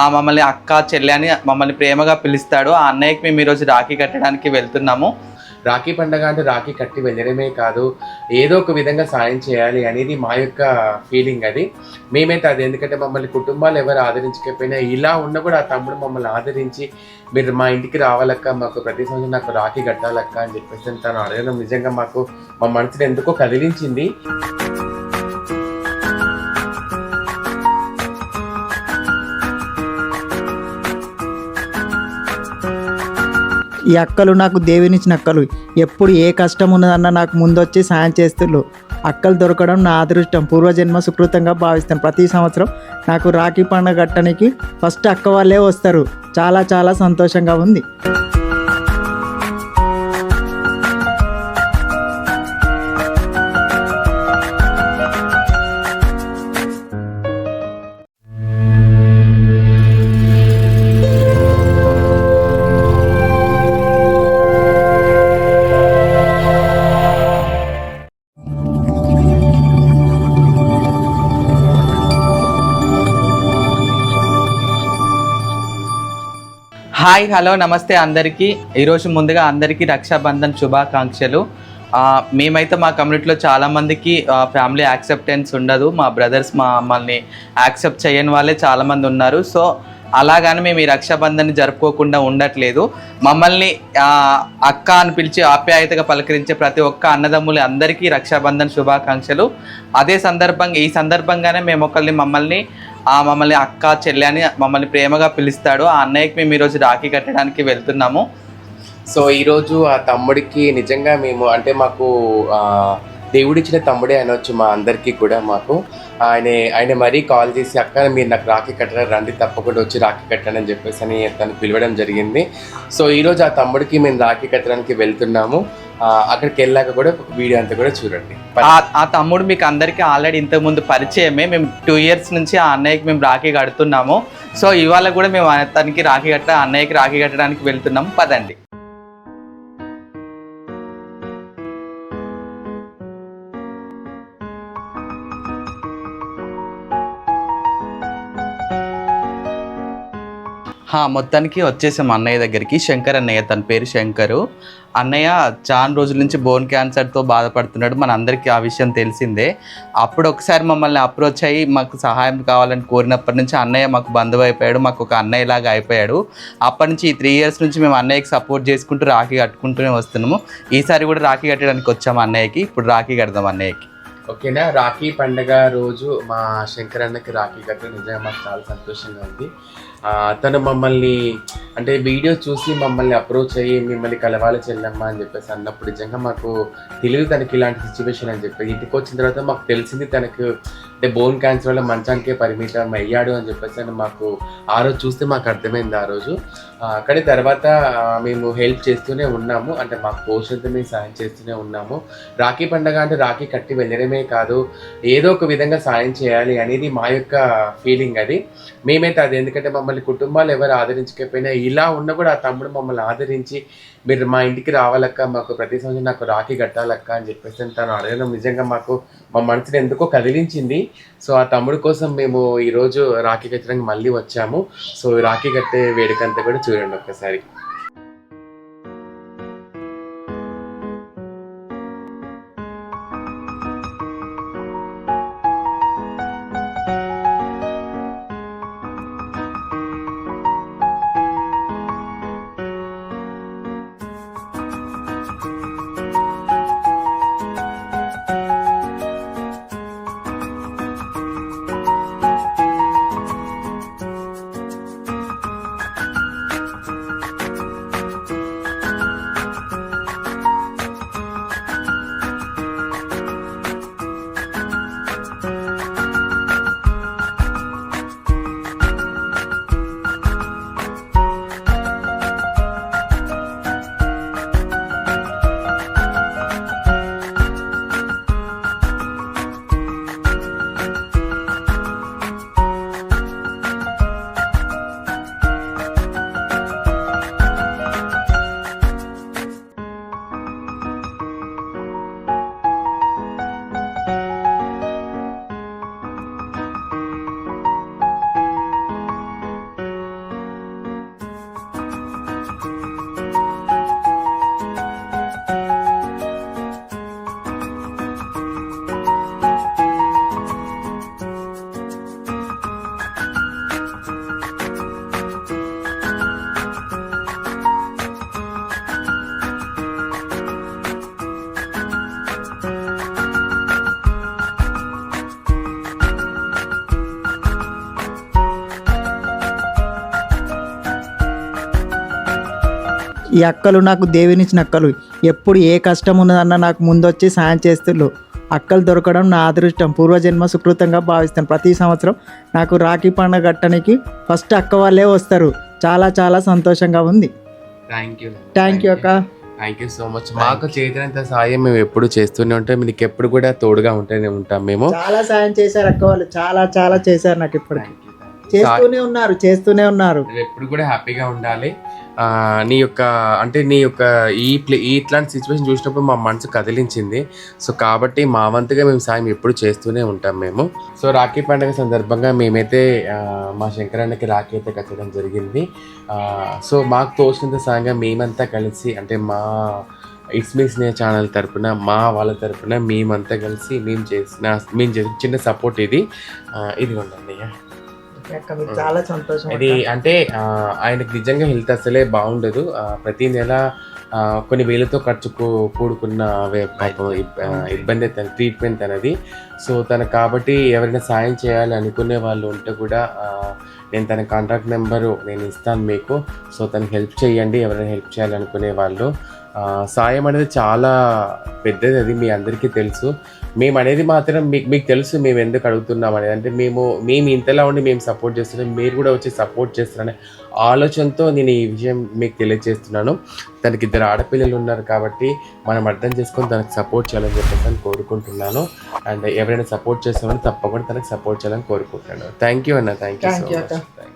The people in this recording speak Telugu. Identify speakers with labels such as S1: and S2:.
S1: ఆ మమ్మల్ని అక్క చెల్లి అని మమ్మల్ని ప్రేమగా పిలుస్తాడు. ఆ అన్నయ్యకి మేము ఈరోజు రాఖీ కట్టడానికి వెళ్తున్నాము.
S2: రాఖీ పండగ అంటే రాఖీ కట్టి వెళ్ళడమే కాదు ఏదో ఒక విధంగా సాయం చేయాలి అనేది మా యొక్క ఫీలింగ్ అది. మేమైతే అది ఎందుకంటే మమ్మల్ని కుటుంబాలు ఎవరు ఆదరించకపోయినా ఇలా ఉన్న కూడా ఆ తమ్ముడు మమ్మల్ని ఆదరించి మీరు మా ఇంటికి రావాలక్క మాకు ప్రతి సంవత్సరం నాకు రాఖీ కట్టాలక్క అని చెప్పేసి తను అడగడం నిజంగా మాకు మా మనసుని ఎందుకో కదిలించింది.
S3: ఈ అక్కలు నాకు దేవునిచ్చిన అక్కలు. ఎప్పుడు ఏ కష్టం ఉన్నదన్న నాకు ముందొచ్చి సాయం చేస్తుళ్ళు అక్కలు దొరకడం నా అదృష్టం. పూర్వజన్మ సుకృతంగా భావిస్తాను. ప్రతి సంవత్సరం నాకు రాఖీ పండుగ కట్టడానికి ఫస్ట్ అక్క వాళ్ళే వస్తారు. చాలా చాలా సంతోషంగా ఉంది.
S1: హాయ్ హలో నమస్తే అందరికీ. ఈరోజు ముందుగా అందరికీ రక్షాబంధన్ శుభాకాంక్షలు. మేమైతే మా కమ్యూనిటీలో చాలామందికి ఫ్యామిలీ యాక్సెప్టెన్స్ ఉండదు. మా బ్రదర్స్ మా మమ్మల్ని యాక్సెప్ట్ చేయని వాళ్ళే చాలామంది ఉన్నారు. సో అలాగని మేము ఈ రక్షాబంధన్ని జరుపుకోకుండా ఉండట్లేదు. మమ్మల్ని అక్క అని పిలిచి ఆప్యాయతగా పలకరించే ప్రతి ఒక్క అన్నదమ్ములు అందరికీ రక్షాబంధన్ శుభాకాంక్షలు. అదే సందర్భంగా ఈ సందర్భంగానే మేము ఒకరిని మమ్మల్ని ఆ మమ్మల్ని అక్క చెల్లె అని మమ్మల్ని ప్రేమగా పిలుస్తాడు. ఆ అన్నయ్యకి మేము ఈరోజు రాఖీ కట్టడానికి వెళ్తున్నాము.
S2: సో ఈరోజు ఆ తమ్ముడికి నిజంగా మేము అంటే మాకు దేవుడిచ్చిన తమ్ముడే అనొచ్చు మా అందరికీ కూడా మాకు. ఆయన ఆయన మరీ కాల్ చేసి అక్క మీరు నాకు రాఖీ కట్టడం రండి తప్పకుండా వచ్చి రాఖీ కట్టండి అని చెప్పేసి అని తను పిలవడం జరిగింది. సో ఈరోజు ఆ తమ్ముడికి మేము రాఖీ కట్టడానికి వెళ్తున్నాము. అక్కడికి వెళ్ళాక కూడా వీడియో అంతా కూడా చూడండి.
S1: ఆ- తమ్ముడు మీకు అందరికీ ఆల్రెడీ ఇంతకుముందు పరిచయమే. మేము టూ ఇయర్స్ నుంచి ఆ అన్నయ్యకి మేము రాఖీ కడుతున్నాము. సో ఇవాళ కూడా మేము అతనికి రాఖీ కట్ట అన్నయ్యకి రాఖీ కట్టడానికి వెళ్తున్నాము. పదండి. మొత్తానికి వచ్చేసాం అన్నయ్య దగ్గరికి. శంకర్ అన్నయ్య తన పేరు శంకరు. అన్నయ్య చాలా రోజుల నుంచి బోన్ క్యాన్సర్తో బాధపడుతున్నాడు. మన అందరికీ ఆ విషయం తెలిసిందే. అప్పుడు ఒకసారి మమ్మల్ని అప్రోచ్ అయ్యి మాకు సహాయం కావాలని కోరినప్పటి నుంచి అన్నయ్య మాకు బంధువు అయిపోయాడు. మాకు ఒక అన్నయ్య లాగా అయిపోయాడు. అప్పటి నుంచి ఈ త్రీ ఇయర్స్ నుంచి మేము అన్నయ్యకి సపోర్ట్ చేసుకుంటూ రాఖీ కట్టుకుంటూనే వస్తున్నాము. ఈసారి కూడా రాఖీ కట్టడానికి వచ్చాము అన్నయ్యకి. ఇప్పుడు రాఖీ కడదాం అన్నయ్యకి.
S2: ఓకేనా? రాఖీ పండగ రోజు మా శంకర్ అన్నకి రాఖీ కట్టి నిజంగా మాకు చాలా సంతోషంగా ఉంది. తను మమ్మల్ని అంటే వీడియో చూసి మమ్మల్ని అప్రోచ్ అయ్యి మిమ్మల్ని కలవాలి చెల్లమ్మ అని చెప్పేసి అన్నప్పుడు నిజంగా మాకు తెలియదు తనకి ఇలాంటి సిచ్యువేషన్ అని చెప్పి. ఇంటికి వచ్చిన తర్వాత మాకు తెలిసింది తనకు అంటే బోన్ క్యాన్సర్ వల్ల మంచానికే పరిమితం అయ్యాడు అని చెప్పేసి అని మాకు ఆ రోజు చూస్తే మాకు అర్థమైంది ఆ రోజు. కానీ తర్వాత మేము హెల్ప్ చేస్తూనే ఉన్నాము. అంటే మాకు పోషణతో మేము సాయం చేస్తూనే ఉన్నాము. రాఖీ పండగ అంటే రాఖీ కట్టి వెళ్ళడమే కాదు ఏదో ఒక విధంగా సాయం చేయాలి అనేది మా యొక్క ఫీలింగ్ అది. మేమైతే అది ఎందుకంటే మమ్మల్ని కుటుంబాలు ఎవరు ఆదరించకపోయినా ఇలా ఉన్న కూడా ఆ తమ్ముడు మమ్మల్ని ఆదరించి మీరు మా ఇంటికి రావాలక్క మాకు ప్రతి సంవత్సరం నాకు రాఖీ కట్టాలక్క అని చెప్పేసి తను అడగడం నిజంగా మాకు మా మనసుని ఎందుకో కదిలించింది. సో ఆ తమ్ముడు కోసం మేము ఈరోజు రాఖీ కట్టడానికి మళ్ళీ వచ్చాము. సో రాఖీ కట్టే వేడుకంతా కూడా చూడండి ఒక్కసారి.
S3: ఈ అక్కలు నాకు దేవునిచ్చిన అక్కలు. ఎప్పుడు ఏ కష్టం ఉన్నదన్న నాకు ముందొచ్చి సాయం చేస్తుళ్ళు అక్కలు దొరకడం నా అదృష్టం. పూర్వజన్మ సుకృతంగా భావిస్తాను. ప్రతి సంవత్సరం నాకు రాఖీ పండుగ కట్టడానికి ఫస్ట్ అక్క వాళ్ళే వస్తారు. చాలా చాలా సంతోషంగా ఉంది.
S2: థ్యాంక్ యూ
S3: థ్యాంక్ యూ అక్క.
S2: థ్యాంక్ యూ సో మచ్ మాకు చేతినంత సాయం మేము ఎప్పుడు చేస్తూనే ఉంటాం. మీకు ఎప్పుడు కూడా తోడుగా ఉంటూనే ఉంటాం మేము.
S3: చాలా సాయం చేశారు అక్క వాళ్ళు. చాలా చాలా చేశారు నాకు ఇప్పటికి.
S2: You.
S3: చేస్తూనే ఉన్నారు చేస్తూనే ఉన్నారు.
S2: ఎప్పుడు కూడా హ్యాపీగా ఉండాలి. నీ యొక్క అంటే నీ యొక్క ఈ ప్లే ఇట్లాంటి సిచ్యువేషన్ చూసినప్పుడు మా మనసు కదిలించింది. సో కాబట్టి మా వంతుగా మేము సాయం ఎప్పుడు చేస్తూనే ఉంటాం మేము. సో రాఖీ పండుగ సందర్భంగా మేమైతే మా శంకరన్నకి రాఖీ అయితే కట్టడం జరిగింది. సో మాకు తోచినంత సాయంగా మేమంతా కలిసి అంటే మా ఇట్స్ మీ స్నేహ ఛానల్ తరపున మా వాళ్ళ తరపున మేమంతా కలిసి మేము చేసిన మేము చేసిన చిన్న సపోర్ట్ ఇది.
S3: ఇది ఉండండి చాలా సంతోషం
S2: ఇది అంటే. ఆయనకి నిజంగా హెల్త్ అసలే బాగుండదు. ప్రతి నెల కొన్ని వేలతో ఖర్చుకు కూడుకున్న ఇబ్బంది అయితే ట్రీట్మెంట్ అనేది. సో తన కాబట్టి ఎవరైనా సాయం చేయాలి అనుకునే వాళ్ళు ఉంటే కూడా నేను తన కాంటాక్ట్ నెంబరు నేను ఇస్తాను మీకు. సో తను హెల్ప్ చేయండి ఎవరైనా హెల్ప్ చేయాలనుకునే వాళ్ళు. సాయం అనేది చాలా పెద్దది అది మీ అందరికీ తెలుసు. మేము అనేది మాత్రం మీకు మీకు తెలుసు మేము ఎందుకు అడుగుతున్నాం అనేది. అంటే మేము మేము ఇంతలా ఉండి మేము సపోర్ట్ చేస్తున్నాం మీరు కూడా వచ్చి సపోర్ట్ చేస్తారనే ఆలోచనతో నేను ఈ విషయం మీకు తెలియజేస్తున్నాను. తనకి ఇద్దరు ఆడపిల్లలు ఉన్నారు కాబట్టి మనం అర్థం చేసుకొని తనకు సపోర్ట్ చేయాలని చెప్పేసి అని కోరుకుంటున్నాను. అండ్ ఎవరైనా సపోర్ట్ చేస్తామని తప్పకుండా తనకు సపోర్ట్ చేయాలని కోరుకుంటున్నాను. థ్యాంక్ యూ అన్న థ్యాంక్ యూ సో మచ్.